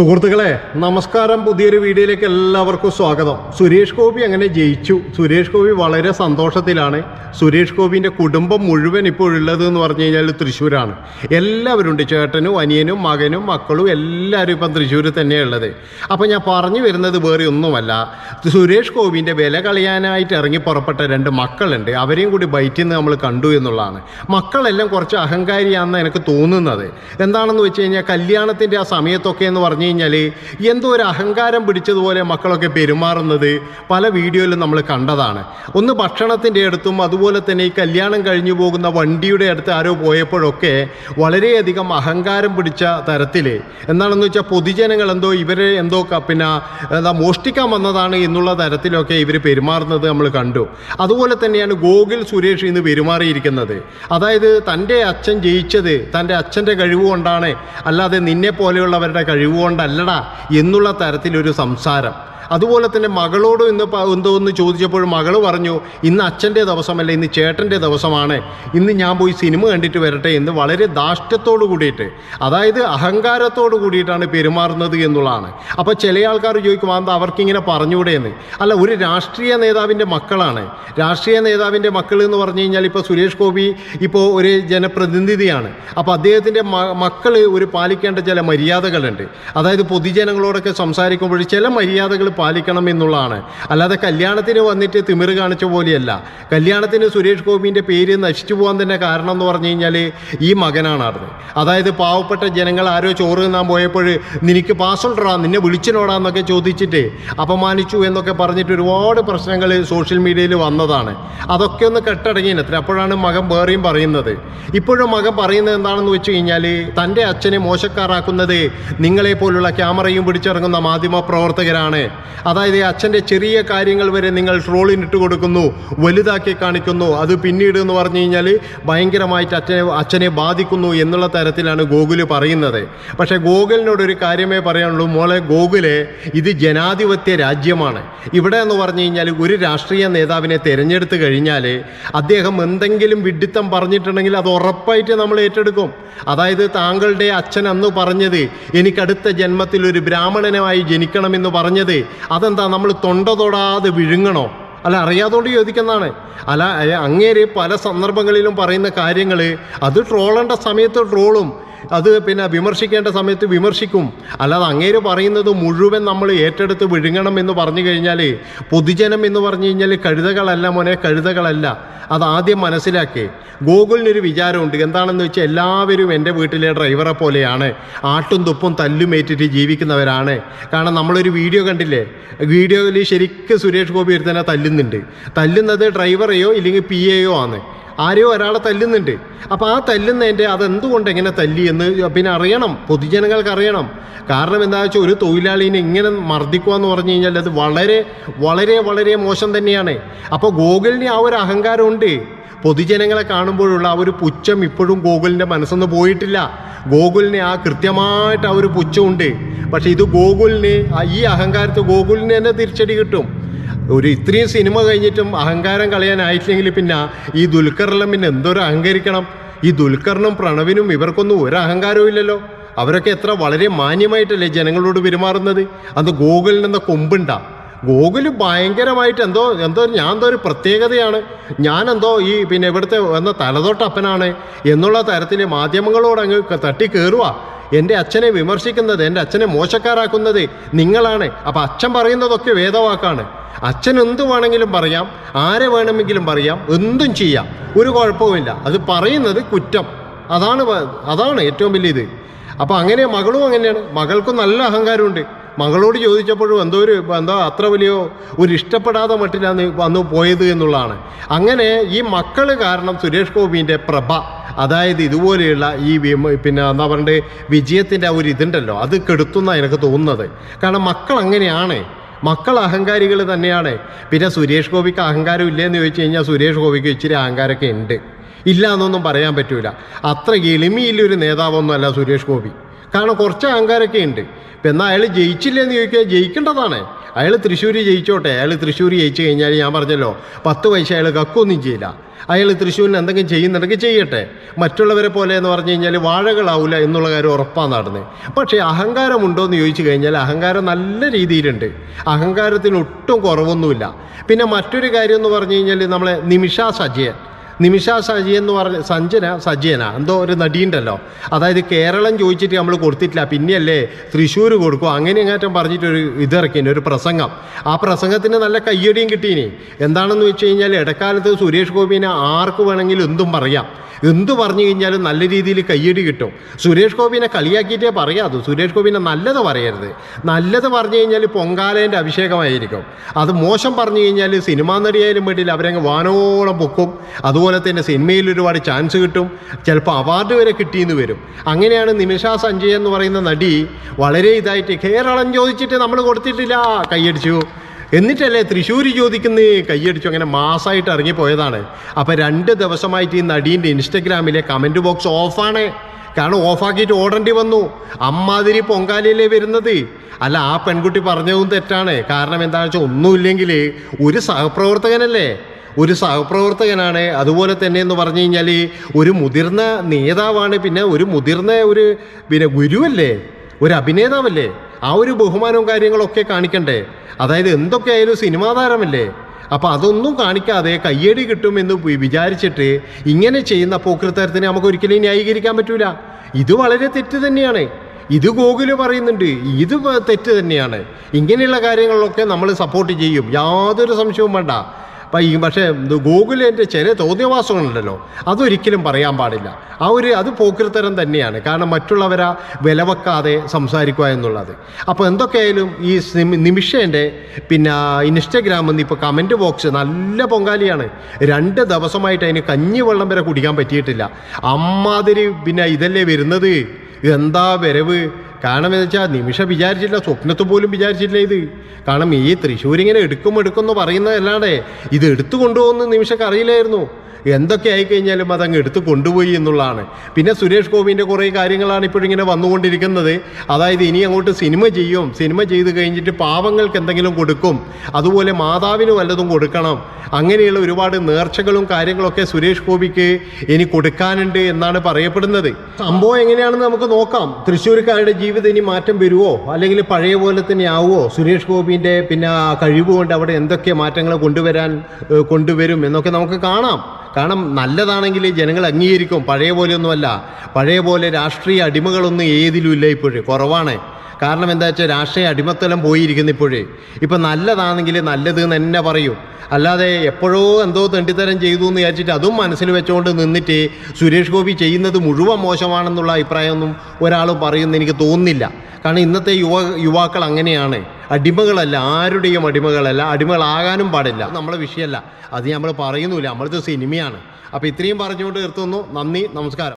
സുഹൃത്തുക്കളെ നമസ്കാരം. പുതിയൊരു വീഡിയോയിലേക്ക് എല്ലാവർക്കും സ്വാഗതം. സുരേഷ് ഗോപി അങ്ങനെ ജയിച്ചു? സുരേഷ് ഗോപി വളരെ സന്തോഷത്തിലാണ്. സുരേഷ് ഗോപിന്റെ കുടുംബം മുഴുവൻ ഇപ്പോൾ ഉള്ളത് എന്ന് പറഞ്ഞു കഴിഞ്ഞാൽ തൃശ്ശൂരാണ്. എല്ലാവരും ഉണ്ട്. ചേട്ടനും അനിയനും മകനും മക്കളും എല്ലാവരും ഇപ്പം തൃശ്ശൂർ തന്നെയുള്ളത് അപ്പോൾ ഞാൻ പറഞ്ഞു വരുന്നത് വേറെ ഒന്നുമല്ല. സുരേഷ് ഗോപിന്റെ വില കളയാനായിട്ട് ഇറങ്ങി പുറപ്പെട്ട രണ്ട് മക്കളുണ്ട്. അവരെയും കൂടി ബൈറ്റിൽ നിന്ന് നമ്മൾ കണ്ടു എന്നുള്ളതാണ്. മക്കളെല്ലാം കുറച്ച് അഹങ്കാരിയാണെന്ന് എനിക്ക് തോന്നുന്നത്. എന്താണെന്ന് വെച്ച് കഴിഞ്ഞാൽ കല്യാണത്തിന്റെ ആ സമയത്തൊക്കെ എന്ന് പറഞ്ഞു കഴിഞ്ഞാൽ എന്തോ ഒരു അഹങ്കാരം പിടിച്ചതുപോലെ മക്കളൊക്കെ പെരുമാറുന്നത് പല വീഡിയോയിലും നമ്മൾ കണ്ടതാണ്. ഒന്ന് ഭക്ഷണത്തിന്റെ അടുത്തും അതുപോലെ തന്നെ ഈ കല്യാണം കഴിഞ്ഞു പോകുന്ന വണ്ടിയുടെ അടുത്ത് ആരോ പോയപ്പോഴൊക്കെ വളരെയധികം അഹങ്കാരം പിടിച്ച തരത്തിൽ എന്താണെന്ന് വെച്ചാൽ പൊതുജനങ്ങൾ എന്തോ ഇവരെ എന്തോ പിന്നെ എന്താ മോഷ്ടിക്കാൻ വന്നതാണ് എന്നുള്ള തരത്തിലൊക്കെ ഇവർ പെരുമാറുന്നത് നമ്മൾ കണ്ടു. അതുപോലെ തന്നെയാണ് ഗോകുൽ സുരേഷ് ഇന്ന് പെരുമാറിയിരിക്കുന്നത്. അതായത് തന്റെ അച്ഛൻ ജയിച്ചത് തന്റെ അച്ഛന്റെ കഴിവ് കൊണ്ടാണ്. അല്ലാതെ നിന്നെ പോലെയുള്ളവരുടെ കഴിവ് കൊണ്ടല്ലടാ എന്നുള്ള തരത്തിലൊരു സംസാരം. അതുപോലെ തന്നെ മകളോട് ഇന്ന് എന്തോ എന്ന് ചോദിച്ചപ്പോൾ മകൾ പറഞ്ഞു ഇന്ന് അച്ഛന്റെ ദിവസമല്ല ഇന്ന് ചേട്ടന്റെ ദിവസമാണ്. ഇന്ന് ഞാൻ പോയി സിനിമ കണ്ടിട്ട് വരട്ടെ എന്ന് വളരെ ദാഷ്ട്യത്തോടു കൂടിയിട്ട് അതായത് അഹങ്കാരത്തോട് കൂടിയിട്ടാണ് പെരുമാറുന്നത് എന്നുള്ളതാണ്. അപ്പോൾ ചില ആൾക്കാർ ചോദിക്കും എന്താ അവർക്കിങ്ങനെ പറഞ്ഞുകൂടെ എന്ന് അല്ല ഒരു രാഷ്ട്രീയ നേതാവിന്റെ മക്കളാണ്. രാഷ്ട്രീയ നേതാവിന്റെ മക്കൾ എന്ന് പറഞ്ഞു കഴിഞ്ഞാൽ ഇപ്പോൾ സുരേഷ് ഗോപി ഇപ്പോൾ ഒരു ജനപ്രതിനിധിയാണ്. അപ്പോൾ അദ്ദേഹത്തിന്റെ മക്കൾ ഒരു പാലിക്കേണ്ട ചില മര്യാദകളുണ്ട്. അതായത് പൊതുജനങ്ങളോടൊക്കെ സംസാരിക്കുമ്പോൾ ചില മര്യാദകൾ പാലിക്കണം എന്നുള്ളതാണ് അല്ലാതെ കല്യാണത്തിന് വന്നിട്ട് തിമിർ കാണിച്ച പോലെയല്ല. കല്യാണത്തിന് സുരേഷ് ഗോപിന്റെ പേര് നശിച്ചു പോകാൻ തന്നെ കാരണം എന്ന് പറഞ്ഞു കഴിഞ്ഞാൽ ഈ മകനാണ് അത് അതായത് പാവപ്പെട്ട ജനങ്ങൾ ആരോ ചോറ് തിന്നാൻ പോയപ്പോൾ നിനക്ക് പാസ്വേഡാ നിന്നെ വിളിച്ചിനോടാന്നൊക്കെ ചോദിച്ചിട്ട് അപമാനിച്ചു എന്നൊക്കെ പറഞ്ഞിട്ട് ഒരുപാട് പ്രശ്നങ്ങൾ സോഷ്യൽ മീഡിയയിൽ വന്നതാണ്. അതൊക്കെ ഒന്ന് കെട്ടടങ്ങിയത്ര അപ്പോഴാണ് മകൻ വേറെയും പറയുന്നത്. ഇപ്പോഴും മകൻ പറയുന്നത് എന്താണെന്ന് വെച്ച് കഴിഞ്ഞാൽ തന്റെ അച്ഛനെ മോശക്കാരാക്കുന്നത് നിങ്ങളെ പോലുള്ള ക്യാമറയും പിടിച്ചിറങ്ങുന്ന മാധ്യമ പ്രവർത്തകരാണ്. അതായത് അച്ഛന്റെ ചെറിയ കാര്യങ്ങൾ വരെ നിങ്ങൾ ട്രോളിനിട്ട് കൊടുക്കുന്നു വലുതാക്കി കാണിക്കുന്നു. അത് പിന്നീട് എന്ന് പറഞ്ഞു കഴിഞ്ഞാൽ ഭയങ്കരമായിട്ട് അച്ഛനെ അച്ഛനെ ബാധിക്കുന്നു എന്നുള്ള തരത്തിലാണ് ഗോകുൽ പറയുന്നത്. പക്ഷേ ഗോകുലിനോട് ഒരു കാര്യമേ പറയാനുള്ളൂ. മോളെ ഗോകുലെ ഇത് ജനാധിപത്യ രാജ്യമാണ്. ഇവിടെ എന്ന് പറഞ്ഞു കഴിഞ്ഞാൽ ഒരു രാഷ്ട്രീയ നേതാവിനെ തിരഞ്ഞെടുത്ത് കഴിഞ്ഞാൽ അദ്ദേഹം എന്തെങ്കിലും വിഡിത്തം പറഞ്ഞിട്ടുണ്ടെങ്കിൽ അത് ഉറപ്പായിട്ട് നമ്മൾ ഏറ്റെടുക്കും. അതായത് താങ്കളുടെ അച്ഛൻ അന്ന് പറഞ്ഞത് എനിക്കടുത്ത ജന്മത്തിൽ ഒരു ബ്രാഹ്മണനായി ജനിക്കണമെന്ന് പറഞ്ഞത് അതെന്താ നമ്മൾ തൊണ്ട തൊടാതെ വിഴുങ്ങണോ? അല്ല അറിയാതുകൊണ്ട് ചോദിക്കുന്നതാണ്. അല്ല അങ്ങേര് പല സന്ദർഭങ്ങളിലും പറയുന്ന കാര്യങ്ങൾ അത് ട്രോളേണ്ട സമയത്ത് ട്രോളും. അത് പിന്നെ വിമർശിക്കേണ്ട സമയത്ത് വിമർശിക്കും. അല്ലാതെ അങ്ങേര് പറയുന്നത് മുഴുവൻ നമ്മൾ ഏറ്റെടുത്ത് വിഴുങ്ങണം എന്ന് പറഞ്ഞു കഴിഞ്ഞാൽ പൊതുജനം എന്ന് പറഞ്ഞു കഴിഞ്ഞാൽ കഴുതകളല്ല മോനെ കഴുതകളല്ല. അത് ആദ്യം മനസ്സിലാക്കി. ഗൂഗിളിനൊരു വിചാരമുണ്ട്. എന്താണെന്ന് വെച്ചാൽ എല്ലാവരും എന്റെ വീട്ടിലെ ഡ്രൈവറെ പോലെയാണ്. ആട്ടും തുപ്പും തല്ലുമേറ്റിട്ട് ജീവിക്കുന്നവരാണ്. കാരണം നമ്മളൊരു വീഡിയോ കണ്ടില്ലേ? വീഡിയോയിൽ ശരിക്കും സുരേഷ് ഗോപി തന്നെ തല്ലുന്നുണ്ട്. തല്ലുന്നത് ഡ്രൈവറെയോ ഇല്ലെങ്കിൽ പി എയോ ആണ്. ആരെയോ ഒരാളെ തല്ലുന്നുണ്ട്. അപ്പോൾ ആ തല്ലുന്നതിന്റെ അതെന്തുകൊണ്ട് എങ്ങനെ തല്ലി എന്ന് പിന്നെ അറിയണം. പൊതുജനങ്ങൾക്ക് അറിയണം. കാരണം എന്താ വെച്ചാൽ ഒരു തൊഴിലാളിനെ ഇങ്ങനെ മർദ്ദിക്കുക എന്ന് പറഞ്ഞു കഴിഞ്ഞാൽ അത് വളരെ വളരെ വളരെ മോശം തന്നെയാണ്. അപ്പോൾ ഗോകുലിന് ആ ഒരു അഹങ്കാരമുണ്ട്. പൊതുജനങ്ങളെ കാണുമ്പോഴുള്ള ആ ഒരു പുച്ഛം ഇപ്പോഴും ഗോകുലിന്റെ മനസ്സൊന്ന് പോയിട്ടില്ല. ഗോകുലിന് ആ കൃത്യമായിട്ട് ആ ഒരു പുച്ഛമുണ്ട്. പക്ഷേ ഇത് ഗോകുലിന് ഈ അഹങ്കാരത്ത് ഗോകുലിന് തന്നെ തിരിച്ചടി കിട്ടും. ഒരു ഇത്രയും സിനിമ കഴിഞ്ഞിട്ടും അഹങ്കാരം കളയാനായിട്ടില്ലെങ്കിൽ പിന്നെ ഈ ദുൽഖറിലും പിന്നെ എന്തോരം അഹങ്കരിക്കണം? ഈ ദുൽഖറിനും പ്രണവിനും ഇവർക്കൊന്നും ഒരു അഹങ്കാരവും ഇല്ലല്ലോ. അവരൊക്കെ എത്ര വളരെ മാന്യമായിട്ടല്ലേ ജനങ്ങളോട് പെരുമാറുന്നത്? അന്ന് ഗോകുലിന് എന്ന കൊമ്പുണ്ടാ. ഗോകുൽ ഭയങ്കരമായിട്ട് എന്തോ എന്തോ ഞാൻ എന്തോ ഒരു പ്രത്യേകതയാണ്. ഞാൻ എന്തോ ഈ പിന്നെ ഇവിടുത്തെ എന്ന തലതൊട്ടപ്പനാണ് എന്നുള്ള തരത്തിൽ മാധ്യമങ്ങളോട് അങ്ങ് തട്ടി കയറുക എന്റെ അച്ഛനെ വിമർശിക്കുന്നത് എന്റെ അച്ഛനെ മോശക്കാരാക്കുന്നത് നിങ്ങളാണ്. അപ്പം അച്ഛൻ പറയുന്നതൊക്കെ വേദവാക്കാണ്. അച്ഛൻ എന്തു വേണമെങ്കിലും പറയാം ആരെ വേണമെങ്കിലും പറയാം എന്തും ചെയ്യാം. ഒരു കുഴപ്പവുമില്ല. അത് പറയുന്നത് കുറ്റം. അതാണ് അതാണ് ഏറ്റവും വലിയ ഇത്. അപ്പോൾ അങ്ങനെ മകളും അങ്ങനെയാണ്. മകൾക്കും നല്ല അഹങ്കാരമുണ്ട്. മകളോട് ചോദിച്ചപ്പോഴും എന്തോ ഒരു എന്തോ അത്ര വലിയ ഒരു ഇഷ്ടപ്പെടാതെ മട്ടിലാണ് വന്ന് പോയത് എന്നുള്ളതാണ്. അങ്ങനെ ഈ മക്കൾ കാരണം സുരേഷ് ഗോപിന്റെ പ്രഭ അതായത് ഇതുപോലെയുള്ള ഈ പിന്നെ എന്താ പറയണ്ടേ വിജയത്തിന്റെ ആ ഒരു ഇതുണ്ടല്ലോ അത് കെടുത്തുന്ന എനിക്ക് തോന്നുന്നത്. കാരണം മക്കൾ അങ്ങനെയാണ്. മക്കൾ അഹങ്കാരികൾ തന്നെയാണ്. പിന്നെ സുരേഷ് ഗോപിക്ക് അഹങ്കാരം ഇല്ലയെന്ന് ചോദിച്ചു കഴിഞ്ഞാൽ സുരേഷ് ഗോപിക്ക് ഇച്ചിരി അഹങ്കാരമൊക്കെ ഉണ്ട്. ഇല്ല എന്നൊന്നും പറയാൻ പറ്റൂല. അത്ര എളിമയില്ലൊരു നേതാവൊന്നുമല്ല സുരേഷ് ഗോപി. കാരണം കുറച്ച് അഹങ്കാരമൊക്കെ ഉണ്ട്. ഇപ്പം എന്നാൽ അയാൾ ജയിച്ചില്ലെന്ന് ചോദിക്കുക ജയിക്കേണ്ടതാണ്. അയാൾ തൃശ്ശൂർ ജയിച്ചോട്ടെ. അയാൾ തൃശ്ശൂർ ജയിച്ചു കഴിഞ്ഞാൽ ഞാൻ പറഞ്ഞല്ലോ പത്ത് പൈസ അയാൾ കക്കൊന്നും ചെയ്യില്ല. അയാൾ തൃശ്ശൂരിന് എന്തെങ്കിലും ചെയ്യുന്നുണ്ടെങ്കിൽ ചെയ്യട്ടെ. മറ്റുള്ളവരെ പോലെ എന്ന് പറഞ്ഞു കഴിഞ്ഞാൽ വാഴകളാവില്ല എന്നുള്ള കാര്യം ഉറപ്പാണ് നടന്നത് പക്ഷേ അഹങ്കാരമുണ്ടോ എന്ന് ചോദിച്ചു കഴിഞ്ഞാൽ അഹങ്കാരം നല്ല രീതിയിലുണ്ട്. അഹങ്കാരത്തിന് ഒട്ടും കുറവൊന്നുമില്ല. പിന്നെ മറ്റൊരു കാര്യം എന്ന് പറഞ്ഞു കഴിഞ്ഞാൽ നമ്മളെ നിമിഷ സജയൻ നിമിഷ സജി എന്ന് പറഞ്ഞ സഞ്ജന സജ്ജന എന്തോ ഒരു നടിയുണ്ടല്ലോ. അതായത് കേരളം ചോദിച്ചിട്ട് നമ്മൾ കൊടുത്തിട്ടില്ല പിന്നെയല്ലേ തൃശ്ശൂർ കൊടുക്കും. അങ്ങനെ എങ്ങാറ്റം പറഞ്ഞിട്ടൊരു ഇതിറക്കിന് ഒരു പ്രസംഗം. ആ പ്രസംഗത്തിന് നല്ല കയ്യടിയും കിട്ടീനി. എന്താണെന്ന് വെച്ച് കഴിഞ്ഞാൽ ഇടക്കാലത്ത് സുരേഷ് ഗോപിനെ ആർക്ക് വേണമെങ്കിലും എന്തും പറയാം. എന്തു പറഞ്ഞു കഴിഞ്ഞാലും നല്ല രീതിയിൽ കയ്യടി കിട്ടും. സുരേഷ് ഗോപിനെ കളിയാക്കിയിട്ടേ പറയാതു. സുരേഷ് ഗോപിനെ നല്ലത് പറയരുത്. നല്ലത് പറഞ്ഞു കഴിഞ്ഞാൽ പൊങ്കാലേന്റെ അഭിഷേകമായിരിക്കും. അത് മോശം പറഞ്ഞു കഴിഞ്ഞാൽ സിനിമാ നടിയായാലും വേണ്ടിയില്ല അവരങ്ങ് വാനോളം പൊക്കും. അതുപോലെ തന്നെ സിനിമയിൽ ഒരുപാട് ചാൻസ് കിട്ടും. ചിലപ്പോൾ അവാർഡ് വരെ കിട്ടിയെന്ന് വരും. അങ്ങനെയാണ് നിമിഷ സഞ്ജയ് എന്ന് പറയുന്ന നടി വളരെ ഇതായിട്ട് കേരളം ചോദിച്ചിട്ട് നമ്മൾ കൊടുത്തിട്ടില്ല കൈയടിച്ചു. എന്നിട്ടല്ലേ തൃശ്ശൂർ ചോദിക്കുന്ന കൈയടിച്ചു. അങ്ങനെ മാസമായിട്ട് ഇറങ്ങിപ്പോയതാണ്. അപ്പോൾ രണ്ട് ദിവസമായിട്ട് ഈ നടീന്റെ ഇൻസ്റ്റഗ്രാമിലെ കമന്റ് ബോക്സ് ഓഫാണ് കാരണം ഓഫാക്കിയിട്ട് ഓടേണ്ടി വന്നു. അമ്മാതിരി പൊങ്കാലയിലേ വരുന്നത്. അല്ല ആ പെൺകുട്ടി പറഞ്ഞതും തെറ്റാണ്. കാരണം എന്താണെന്ന് വെച്ചാൽ ഒന്നുമില്ലെങ്കിൽ ഒരു സഹപ്രവർത്തകനല്ലേ? ഒരു സഹപ്രവർത്തകനാണ്. അതുപോലെ തന്നെ എന്ന് പറഞ്ഞു കഴിഞ്ഞാൽ ഒരു മുതിർന്ന നേതാവാണ്. പിന്നെ ഒരു മുതിർന്ന ഒരു പിന്നെ ഗുരുവല്ലേ? ഒരു അഭിനേതാവല്ലേ? ആ ഒരു ബഹുമാനവും കാര്യങ്ങളൊക്കെ കാണിക്കണ്ടേ? അതായത് എന്തൊക്കെയായാലും സിനിമാ താരമല്ലേ? അപ്പോൾ അതൊന്നും കാണിക്കാതെ കയ്യടി കിട്ടുമെന്ന് വിചാരിച്ചിട്ട് ഇങ്ങനെ ചെയ്യുന്ന പോക്കൃത്തരത്തിനെ നമുക്ക് ഒരിക്കലും ന്യായീകരിക്കാൻ പറ്റൂല. ഇത് വളരെ തെറ്റ് തന്നെയാണ്. ഇത് ഗോകുൽ പറയുന്നുണ്ട്. ഇത് തെറ്റ് തന്നെയാണ്. ഇങ്ങനെയുള്ള കാര്യങ്ങളിലൊക്കെ നമ്മൾ സപ്പോർട്ട് ചെയ്യും. യാതൊരു സംശയവും വേണ്ട. പക്ഷേ ഗോകുലിന്റെ ചില തോന്നിയവാസങ്ങളുണ്ടല്ലോ അതൊരിക്കലും പറയാൻ പാടില്ല. ആ ഒരു അത് പോക്കിരിത്തരം തന്നെയാണ്. കാരണം മറ്റുള്ളവരാ വിലവെക്കാതെ സംസാരിക്കുക എന്നുള്ളത്. അപ്പോൾ എന്തൊക്കെയായാലും ഈ നിമിഷേന്റെ പിന്നെ ഇൻസ്റ്റഗ്രാമിൽ നിന്ന് ഇപ്പോൾ കമന്റ് ബോക്സ് നല്ല പൊങ്കാലിയാണ്. രണ്ട് ദിവസമായിട്ട് അതിന് കഞ്ഞി വെള്ളം വരെ കുടിക്കാൻ പറ്റിയിട്ടില്ല. അമ്മാതിരി പിന്നെ ഇതല്ലേ വരുന്നത്? എന്താ വരവ്? കാരണം എന്ന് വെച്ചാൽ നിമിഷം വിചാരിച്ചില്ല സ്വപ്നത്തിൽ പോലും വിചാരിച്ചില്ല ഇത്. കാരണം ഈ തൃശ്ശൂർ ഇങ്ങനെ എടുക്കും എടുക്കും എന്ന് പറയുന്നതല്ലാതെ ഇത് എടുത്തു കൊണ്ടുപോകുന്ന നിമിഷക്ക് അറിയില്ലായിരുന്നു. എന്തൊക്കെ ആയിക്കഴിഞ്ഞാലും അതങ്ങ് എടുത്ത് കൊണ്ടുപോയി എന്നുള്ളതാണ്. പിന്നെ സുരേഷ് ഗോപിന്റെ കുറേ കാര്യങ്ങളാണ് ഇപ്പോഴിങ്ങനെ വന്നുകൊണ്ടിരിക്കുന്നത്. അതായത് ഇനി അങ്ങോട്ട് സിനിമ ചെയ്യും. സിനിമ ചെയ്ത് കഴിഞ്ഞിട്ട് പാവങ്ങൾക്ക് എന്തെങ്കിലും കൊടുക്കും. അതുപോലെ മാതാവിന് വല്ലതും കൊടുക്കണം. അങ്ങനെയുള്ള ഒരുപാട് നേർച്ചകളും കാര്യങ്ങളൊക്കെ സുരേഷ് ഗോപിക്ക് ഇനി കൊടുക്കാനുണ്ട് എന്നാണ് പറയപ്പെടുന്നത്. സംഭവം എങ്ങനെയാണെന്ന് നമുക്ക് നോക്കാം. തൃശ്ശൂർക്കാരുടെ ജീവിതം ഇനി മാറ്റം വരുമോ അല്ലെങ്കിൽ പഴയ പോലെ തന്നെ ആവുമോ സുരേഷ് ഗോപിന്റെ പിന്നെ കഴിവ് കൊണ്ട് അവിടെ എന്തൊക്കെ മാറ്റങ്ങൾ കൊണ്ടുവരാൻ കൊണ്ടുവരും എന്നൊക്കെ നമുക്ക് കാണാം. കാരണം നല്ലതാണെങ്കിൽ ജനങ്ങൾ അംഗീകരിക്കും. പഴയ പോലെയൊന്നുമല്ല. പഴയ പോലെ രാഷ്ട്രീയ അടിമകളൊന്നും ഏതിലും ഇല്ല ഇപ്പോഴും. കുറവാണ്. കാരണം എന്താ വെച്ചാൽ രാഷ്ട്രീയ അടിമത്തലം പോയിരിക്കുന്നു ഇപ്പോഴേ. ഇപ്പം നല്ലതാണെങ്കിൽ നല്ലത് എന്ന് തന്നെ പറയും. അല്ലാതെ എപ്പോഴോ എന്തോ തെണ്ടിത്തരം ചെയ്തു എന്ന് വിചാരിച്ചിട്ട് അതും മനസ്സിൽ വെച്ചുകൊണ്ട് നിന്നിട്ട് സുരേഷ് ഗോപി ചെയ്യുന്നത് മുഴുവൻ മോശമാണെന്നുള്ള അഭിപ്രായമൊന്നും ഒരാളും പറയുമെന്ന് എനിക്ക് തോന്നുന്നില്ല. കാരണം ഇന്നത്തെ യുവ യുവാക്കൾ അങ്ങനെയാണ്. അടിമകളല്ല ആരുടെയും അടിമകളല്ല അടിമകളാകാനും പാടില്ല. നമ്മളെ വിഷയമല്ല. അത് നമ്മൾ പറയുന്നില്ല നമ്മളത് സിനിമയാണ്. അപ്പോൾ ഇത്രയും പറഞ്ഞുകൊണ്ട് നിർത്തുന്നു. നന്ദി നമസ്കാരം.